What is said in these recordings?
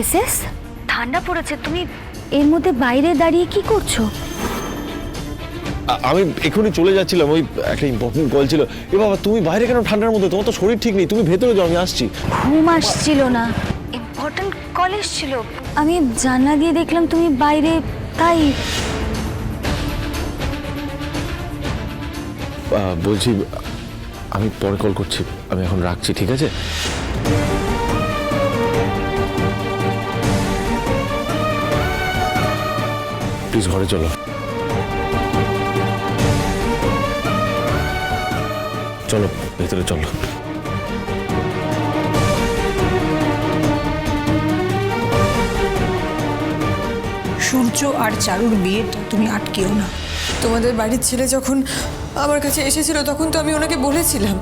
SS? ঠান্ডা পড়েছে তুমি এর মধ্যে বাইরে দাঁড়িয়ে কি করছ? আমি এখনই চলে যাচ্ছিলাম ওই একটা ইম্পর্টেন্ট কল ছিল। এ বাবা তুমি বাইরে কেন ঠান্ডার মধ্যে? তোমার তো শরীর ঠিক নেই তুমি ভেতরে যাও আমি আসছি। ঘুম আসছিল না। ইম্পর্টেন্ট কল এসেছিল। আমি জানলা দিয়ে দেখলাম তুমি বাইরে তাই। বলছি আমি পরে কল করছি আমি এখন রাখছি ঠিক আছে? প্লিজ ঘরে চলো। চলো, ভেতরে চলো। সূর্য আর চারুর বিয়েটা তুমি আটকেও না। তোমাদের বাড়ির ছেলে যখন আমার কাছে এসেছিল, তখন তো আমি ওনাকে বলেছিলাম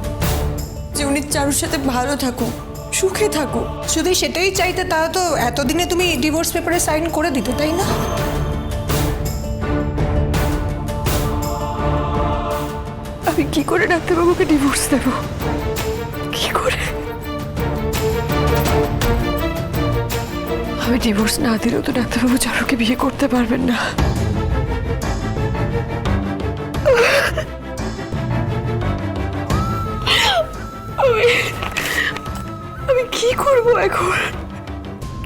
যে উনি চারুর সাথে ভালো থাকুক, সুখে থাকুক। শুধু সেটাই চাইতে তা তো এতদিনে তুমি ডিভোর্স পেপারে সাইন করে দিতে, তাই না? আমি কি করে ডাক্তারবাবুকে ডিভোর্স দেব? কি করে? আমি ডিভোর্স না দিলেও তো ডাক্তারবাবু চারুকে বিয়ে করতে পারবেন না। আমি আমি কি করব এখন?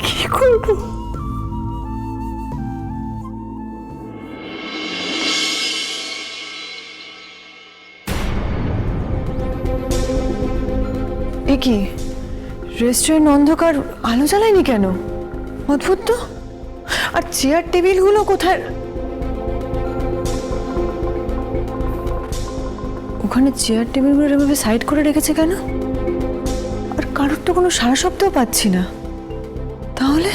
কি করব? এ কি? রেস্টুরেন্ট অন্ধকার, আলো জ্বালায়নি কেন? অদ্ভুত তো। আর চেয়ার টেবিলগুলো কোথায়? ওখানে চেয়ার টেবিলগুলো এভাবে সাইড করে রেখেছে কেন? আর কারোর তো কোনো সারা শব্দও পাচ্ছি না। তাহলে?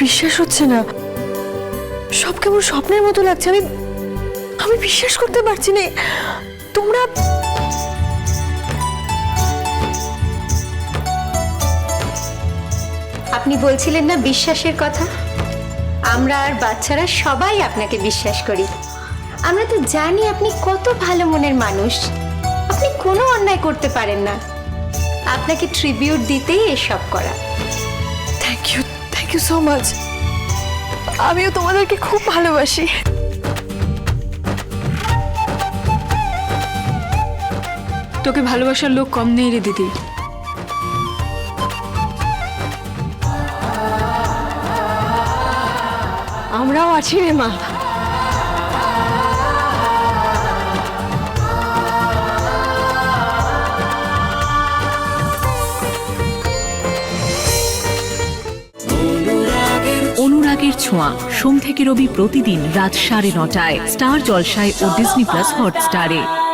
বিশ্বাস হচ্ছে না। সব কেমন স্বপ্নের মতো লাগছে। আমি আমি বিশ্বাস করতে পারছি না। তোমরা আপনি বলছিলেন না বিশ্বাসের কথা? আমরা আর বাচ্চারা সবাই আপনাকে বিশ্বাস করি। আমরা তো জানি আপনি কত ভালো মনের মানুষ। আপনি কোনো অন্যায় করতে পারেন না। আপনাকে ট্রিবিউট দিতেই এসব করা। Thank you thank you so much আমিও তোমাদেরকে খুব ভালোবাসি। তোকে ভালোবাসার লোক কম নেই রে দিদি। আমরাও আছি রে মা। ছোঁয়া। সোম থেকে রবি প্রতিদিন রাত সাড়ে নটায় স্টার জলসায় ও ডিসনি প্লাস হটস্টারে।